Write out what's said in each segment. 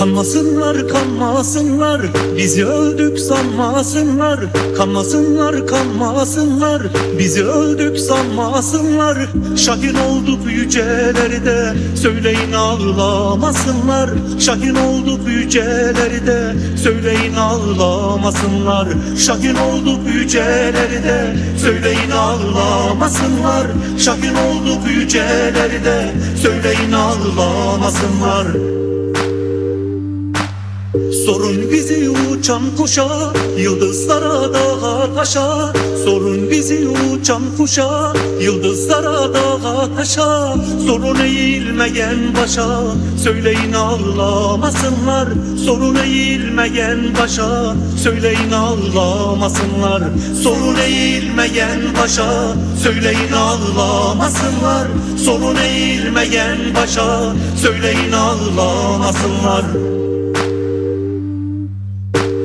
Kanmasınlar kanmasınlar. Bizi öldük sanmasınlar. Kanmasınlar kanmasınlar. Bizi öldük sanmasınlar. Şahin olduk yücelerde Söyleyin ağlamasınlar. Şahin olduk yücelerde Söyleyin ağlamasınlar. Şahin olduk yücelerde Söyleyin ağlamasınlar. Şahin olduk yücelerde Söyleyin ağlamasınlar Sorun bizi uçan kuşa Yıldızlara dağa taşa. Sorun bizi uçan kuşa Yıldızlara dağa taşa. Sorun eğilmeyen başa Söyleyin ağlamasınlar. Sorun eğilmeyen başa Söyleyin ağlamasınlar. Sorun eğilmeyen başa Söyleyin ağlamasınlar. Sorun eğilmeyen başa Söyleyin ağlamasınlar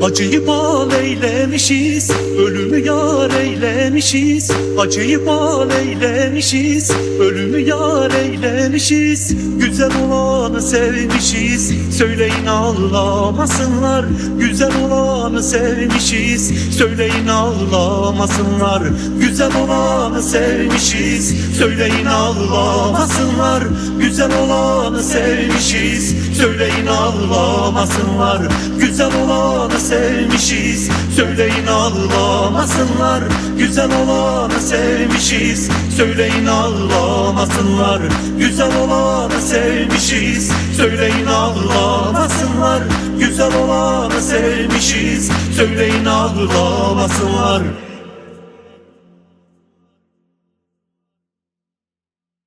Acıyı bal eylemişiz, ölümü yar eylemişiz. Acıyı bal eylemişiz, ölümü yar eylemişiz. Güzel olanı sevmişiz, söyleyin ağlamasınlar. Güzel olanı sevmişiz, söyleyin ağlamasınlar. Güzel olanı sevmişiz, söyleyin ağlamasınlar. Güzel olanı sevmişiz, söyleyin ağlamasınlar. Güzel olanı sevmişiz. Söyleyin ağlamasınlar Güzel olanı sevmişiz. Söyleyin ağlamasınlar Güzel olanı sevmişiz. Söyleyin ağlamasınlar Güzel olanı sevmişiz. Söyleyin ağlamasınlar